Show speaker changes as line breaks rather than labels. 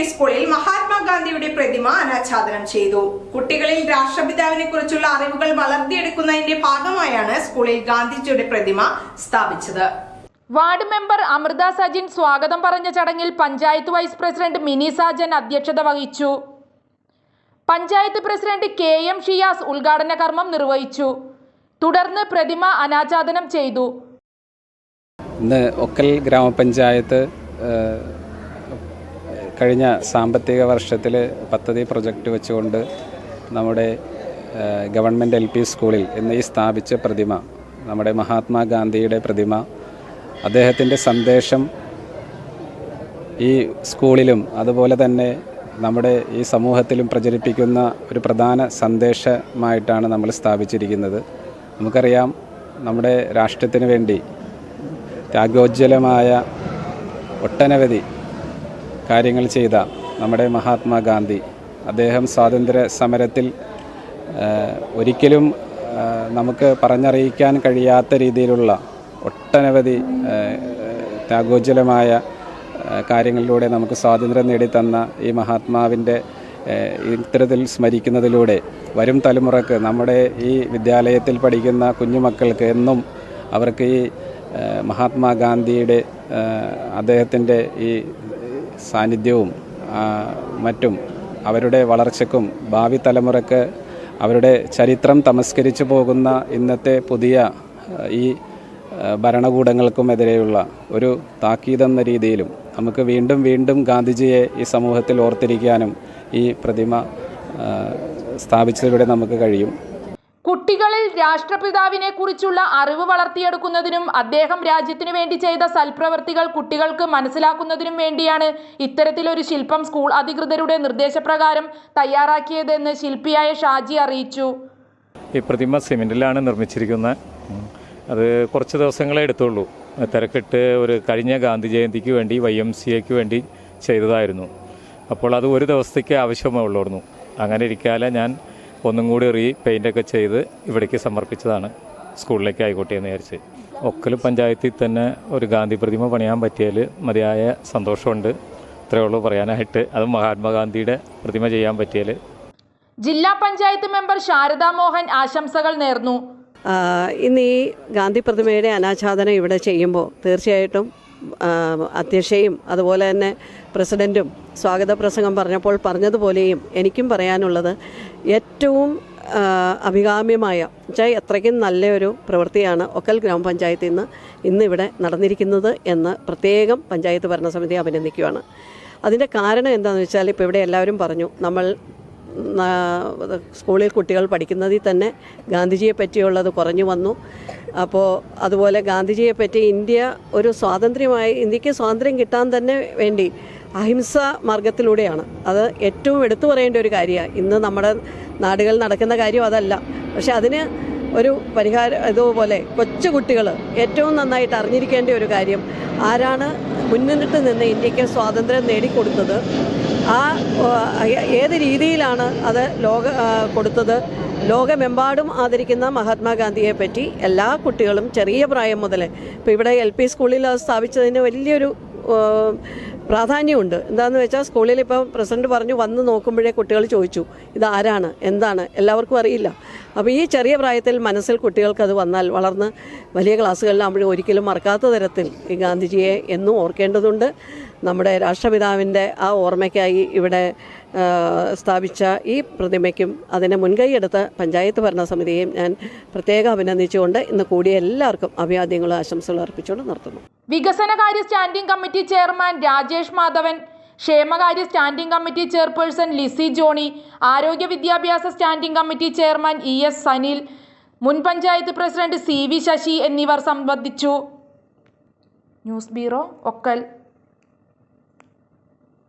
P സ്കൂളിൽ മഹാത്മാഗാന്ധിയുടെ പ്രതിമ അനാച്ഛാദനം ചെയ്തു. കുട്ടികളിൽ രാഷ്ട്രപിതാവിനെ കുറിച്ചുള്ള അറിവുകൾ വളർത്തിയെടുക്കുന്നതിന്റെ ഭാഗമായാണ് സ്കൂളിൽ ഗാന്ധിജിയുടെ പ്രതിമ സ്ഥാപിച്ചത്.
വാർഡ് മെമ്പർ അമൃത സജിൻ സ്വാഗതം പറഞ്ഞ ചടങ്ങിൽ പഞ്ചായത്ത് വൈസ് പ്രസിഡന്റ് മിനി സാജൻ അധ്യക്ഷത വഹിച്ചു. Panchayat president K M Shiyas ഉദ്ഘാടന കർമ്മം നിർവഹിച്ചു. തുടർന്ന് പ്രതിമ അനാച്ഛാദനം ചെയ്തു.
ഇന്ന് ഒക്കൽ ഗ്രാമപഞ്ചായത്ത് കഴിഞ്ഞ സാമ്പത്തിക വർഷത്തിൽ പദ്ധതി പ്രൊജക്റ്റ് വെച്ചുകൊണ്ട് നമ്മുടെ ഗവൺമെന്റ് എൽ പി സ്കൂളിൽ ഇന്ന് ഈ സ്ഥാപിച്ച പ്രതിമ നമ്മുടെ മഹാത്മാഗാന്ധിയുടെ പ്രതിമ അദ്ദേഹത്തിന്റെ സന്ദേശം ഈ സ്കൂളിലും അതുപോലെ തന്നെ നമ്മുടെ ഈ സമൂഹത്തിലും പ്രചരിപ്പിക്കുന്ന ഒരു പ്രധാന സന്ദേശമായിട്ടാണ് നമ്മൾ സ്ഥാപിച്ചിരിക്കുന്നത്. നമുക്കറിയാം നമ്മുടെ രാഷ്ട്രത്തിന് വേണ്ടി ത്യാഗോജ്വലമായ ഒട്ടനവധി കാര്യങ്ങൾ ചെയ്ത നമ്മുടെ മഹാത്മാഗാന്ധി. അദ്ദേഹം സ്വാതന്ത്ര്യ സമരത്തിൽ ഒരിക്കലും നമുക്ക് പറഞ്ഞറിയിക്കാൻ കഴിയാത്ത രീതിയിലുള്ള ഒട്ടനവധി ത്യാഗോജ്വലമായ കാര്യങ്ങളിലൂടെ നമുക്ക് സ്വാതന്ത്ര്യം നേടിത്തന്ന ഈ മഹാത്മാവിന്റെ ഇത്തരത്തിൽ സ്മരിക്കുന്നതിലൂടെ വരും തലമുറയ്ക്ക് നമ്മുടെ ഈ വിദ്യാലയത്തിൽ പഠിക്കുന്ന കുഞ്ഞുമക്കൾക്ക് എന്നും അവർക്ക് ഈ മഹാത്മാഗാന്ധിയുടെ അദ്ദേഹത്തിന്റെ ഈ സാന്നിധ്യവും മറ്റും അവരുടെ വളർച്ചയ്ക്കും ഭാവി തലമുറയ്ക്ക് അവരുടെ ചരിത്രം തമസ്കരിച്ചു പോകുന്ന ഇന്നത്തെ പുതിയ ഈ ഭരണകൂടങ്ങൾക്കുമെതിരെയുള്ള ഒരു താക്കീതെന്ന രീതിയിലും നമുക്ക് വീണ്ടും വീണ്ടും ഗാന്ധിജിയെ ഈ സമൂഹത്തിൽ ഓർത്തിരിക്കാനും ഈ പ്രതിമ സ്ഥാപിച്ചതിലൂടെ നമുക്ക് കഴിയും.
രാഷ്ട്രപിതാവിനെ കുറിച്ചുള്ള അറിവ് വളർത്തിയെടുക്കുന്നതിനും അദ്ദേഹം രാജ്യത്തിനു വേണ്ടി ചെയ്ത സൽപ്രവർത്തികൾ കുട്ടികൾക്ക് മനസ്സിലാക്കുന്നതിനും വേണ്ടിയാണ് ഇത്തരത്തിലൊരു ശില്പം സ്കൂൾ അധികൃതരുടെ നിർദ്ദേശപ്രകാരം തയ്യാറാക്കിയതെന്ന് ശില്പിയായ ഷാജി അറിയിച്ചു.
ഈ പ്രതിമ സിമെന്റിലാണ് നിർമ്മിച്ചിരിക്കുന്നത്. അത് കുറച്ച് ദിവസങ്ങളെ എടുത്തുള്ളൂ. തിരക്കിട്ട് ഒരു കഴിഞ്ഞ ഗാന്ധി ജയന്തിക്ക് വേണ്ടി വൈ എം സി എക്ക് വേണ്ടി ചെയ്തതായിരുന്നു. അപ്പോൾ അത് ഒരു ദിവസത്തേക്ക് ആവശ്യമേ ഉള്ളായിരുന്നു. അങ്ങനെ ഇരിക്കാതെ ഞാൻ ഒന്നും കൂടി റീ പെയിന്റൊക്കെ ചെയ്ത് ഇവിടേക്ക് സമർപ്പിച്ചതാണ്. സ്കൂളിലേക്ക് ആയിക്കോട്ടെ എന്ന് വിചാരിച്ച്. ഒക്കൽ പഞ്ചായത്തിൽ തന്നെ ഒരു ഗാന്ധി പ്രതിമ പണിയാൻ പറ്റിയാൽ മതിയായ സന്തോഷമുണ്ട്. ഇത്രയേ ഉള്ളൂ പറയാനായിട്ട്. അത് മഹാത്മാഗാന്ധിയുടെ പ്രതിമ ചെയ്യാൻ പറ്റിയാൽ.
ജില്ലാ പഞ്ചായത്ത് മെമ്പർ ശാരദാ മോഹൻ ആശംസകൾ നേർന്നു.
ഇന്ന് ഈ ഗാന്ധി പ്രതിമയുടെ അനാച്ഛാദനം ഇവിടെ ചെയ്യുമ്പോൾ തീർച്ചയായിട്ടും അധ്യക്ഷയും അതുപോലെ തന്നെ പ്രസിഡന്റും സ്വാഗത പ്രസംഗം പറഞ്ഞപ്പോൾ പറഞ്ഞതുപോലെയും എനിക്കും പറയാനുള്ളത് ഏറ്റവും അഭികാമ്യമായ വെച്ചാൽ അത്രയ്ക്കും നല്ലൊരു പ്രവൃത്തിയാണ് ഒക്കൽ ഗ്രാമപഞ്ചായത്തിൽ നിന്ന് ഇന്നിവിടെ നടന്നിരിക്കുന്നത് എന്ന് പ്രത്യേകം പഞ്ചായത്ത് ഭരണസമിതി അഭിനന്ദിക്കുകയാണ് അതിന്റെ കാരണം എന്താണെന്ന് വെച്ചാൽ ഇപ്പോൾ ഇവിടെ എല്ലാവരും പറഞ്ഞു നമ്മൾ സ്കൂളിൽ കുട്ടികൾ പഠിക്കുന്നതിൽ തന്നെ ഗാന്ധിജിയെ പറ്റിയുള്ളത് കുറഞ്ഞു വന്നു. അപ്പോൾ അതുപോലെ ഗാന്ധിജിയെ പറ്റി ഇന്ത്യ ഒരു സ്വാതന്ത്ര്യമായി ഇന്ത്യയ്ക്ക് സ്വാതന്ത്ര്യം കിട്ടാൻ തന്നെ വേണ്ടി അഹിംസ മാർഗത്തിലൂടെയാണ് അത് ഏറ്റവും എടുത്തു പറയേണ്ട ഒരു കാര്യമാണ്. ഇന്ന് നമ്മുടെ നാടുകളിൽ നടക്കുന്ന കാര്യം അതല്ല. പക്ഷെ അതിന് ഒരു പരിഹാര ഇതുപോലെ കൊച്ചു കുട്ടികൾ ഏറ്റവും നന്നായിട്ട് അറിഞ്ഞിരിക്കേണ്ട ഒരു കാര്യം ആരാണ് മുന്നിട്ട് നിന്ന് ഇന്ത്യയ്ക്ക് സ്വാതന്ത്ര്യം നേടിക്കൊടുത്തത് ആ ഏത് രീതിയിലാണ് അത് ലോക കൊടുത്തത് ലോകമെമ്പാടും ആദരിക്കുന്ന മഹാത്മാഗാന്ധിയെ പറ്റി എല്ലാ കുട്ടികളും ചെറിയ പ്രായം മുതൽ ഇപ്പോൾ ഇവിടെ എൽ പി സ്കൂളിൽ സ്ഥാപിച്ചതിന് വലിയൊരു പ്രാധാന്യമുണ്ട്. എന്താണെന്ന് വെച്ചാൽ സ്കൂളിൽ ഇപ്പം പ്രസിഡന്റ് പറഞ്ഞു വന്ന് നോക്കുമ്പോഴേ കുട്ടികൾ ചോദിച്ചു ഇത് ആരാണ്? എന്താണ്? എല്ലാവർക്കും അറിയില്ല. അപ്പോൾ ഈ ചെറിയ പ്രായത്തിൽ മനസ്സിൽ കുട്ടികൾക്ക് അത് വന്നാൽ വളർന്ന് വലിയ ക്ലാസ്സുകളിലാകുമ്പോഴും ഒരിക്കലും മറക്കാത്ത തരത്തിൽ ഈ ഗാന്ധിജിയെ എന്നും ഓർക്കേണ്ടതുണ്ട്. നമ്മുടെ രാഷ്ട്രപിതാവിന്റെ ആ ഓർമ്മയ്ക്കായി ഇവിടെ സ്ഥാപിച്ച ഈ പ്രതിമയ്ക്കും അതിനെ മുൻകൈയെടുത്ത പഞ്ചായത്ത് ഭരണസമിതിയെയും ഞാൻ പ്രത്യേകം അഭിനന്ദിച്ചുകൊണ്ട് ഇന്ന് കൂടിയ എല്ലാവർക്കും അഭിവാദ്യങ്ങളും ആശംസകളും അർപ്പിച്ചുകൊണ്ട് നിർത്തുന്നു.
വികസനകാര്യ standing committee chairman Rajesh Madhavan ക്ഷേമകാര്യ standing committee chairperson Lissy Johny ആരോഗ്യ വിദ്യാഭ്യാസ standing committee chairman E S Sanil മുൻ panchayat president C V Sasi എന്നിവർ സംബന്ധിച്ചു. News bureau Okkal.